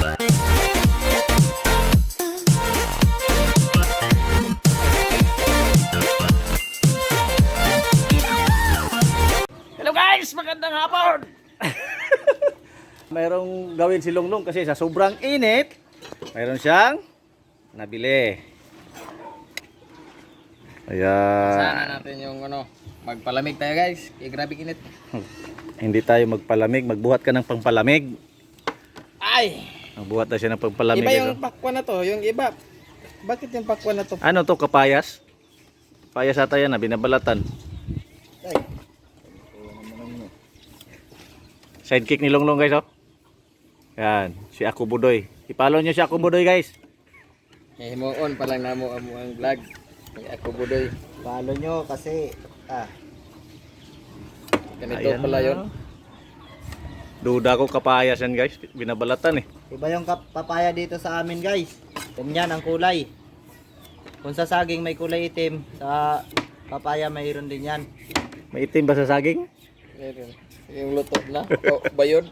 Hello guys! Magandang hapon! Mayroong gawin si Longlong kasi sa sobrang init, mayroon siyang nabili. Ayan. Sana natin yung ano, magpalamig tayo guys. Eh, grabe init. Hindi tayo magpalamig, magbuhat ka ng pangpalamig. Ay! Magbuhat na siya ng pangpalamig. Iba ito. yung pakwan na to, yung iba. Bakit yung pakwan na to? Ano to, kapayas? Payas ata yan na, binabalatan. Ay, Sidekick ni Longlong guys, oh. Yan, si Ako Budoy. I-follow nyo si Ako Budoy guys. eh, mo on pa lang namo amo ang vlog. Ay, ako budoy. Follow nyo kasi ah, Ganito Ayan pala na. yun. Duda ko kapayas yan guys, binabalatan eh. Iba yung papaya dito sa amin guys. Ganyan ang kulay. Kung sa saging may kulay itim, sa papaya mayroon din yan. May itim ba sa saging? Meron. Yung luto na. O, bayod.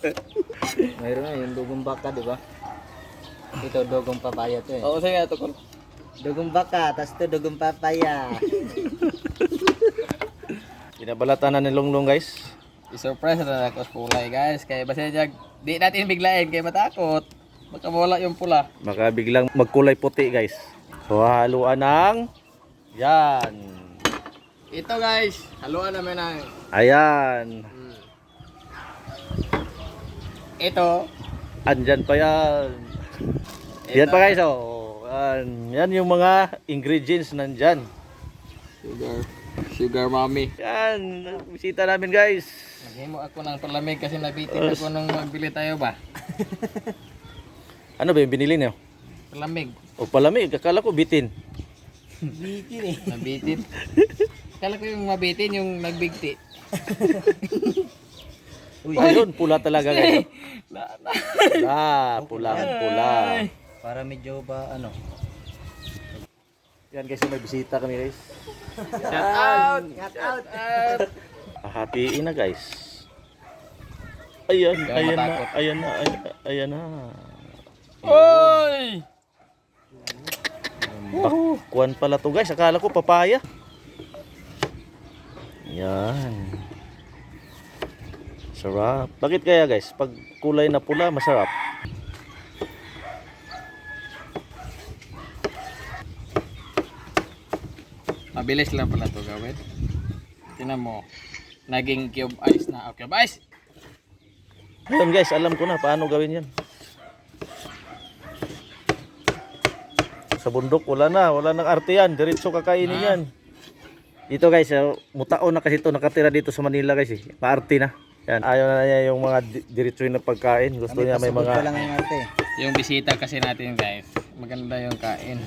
Mayroon na yung dugong baka, di ba? Ito dugong papaya to eh. Oo, sige ito ko. Dugong baka, tas to dugong papaya. Binabalatan na ni Longlong guys. I-surprise na ako sa kulay guys. Kaya basta jag, di natin biglain kaya matakot. Baka mawala yung pula. Baka biglang magkulay puti guys. So haluan ng yan. Ito guys, haluan namin ng Ayan. Hmm. Ito, Andyan pa yan. Yan pa guys oh. Yan, yan yung mga ingredients nandyan. sugar, sugar mommy. Yan, bisita namin guys. Naghimo ako ng palamig kasi nabitin ako nung magbili tayo ba. Ano ba yung binili niyo? Palamig. O palamig, akala ko bitin. Bitin eh. Nabitin. Kala ko yung mabitin yung nagbigti. Ayun, pula talaga na. Ah, pulang pula. Para medyo ba ano. Yan guys, may bisita kami guys. Shout out! Shout out! Hahatiin na guys. Ayan, ayan na, ayan na, ayan, ayan na. Oy! Bakwan pala to guys, akala ko papaya. Yan. Sarap. Bakit kaya guys? Pag kulay na pula, masarap. Mabilis lang pala to gawin. Tinan mo. Naging cube ice na. Okay, cube ice! Ayun guys, alam ko na paano gawin yan. Sa bundok, wala na. Wala nang arte yan. Diretso kakainin Ah. yan. Dito guys, eh, mutaon na kasi ito nakatira dito sa Manila guys eh. Paarte na. Yan, ayaw na niya yung mga di- diretso na pagkain. Gusto niya may mga... lang yung arte. Yung bisita kasi natin guys. Maganda yung kain.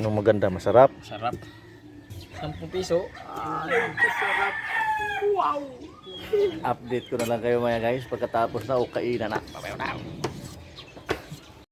Anong maganda, masarap. Sarap. 10 piso. Update ko na lang kayo mga guys pagkatapos na o kainan na. Mamaya na.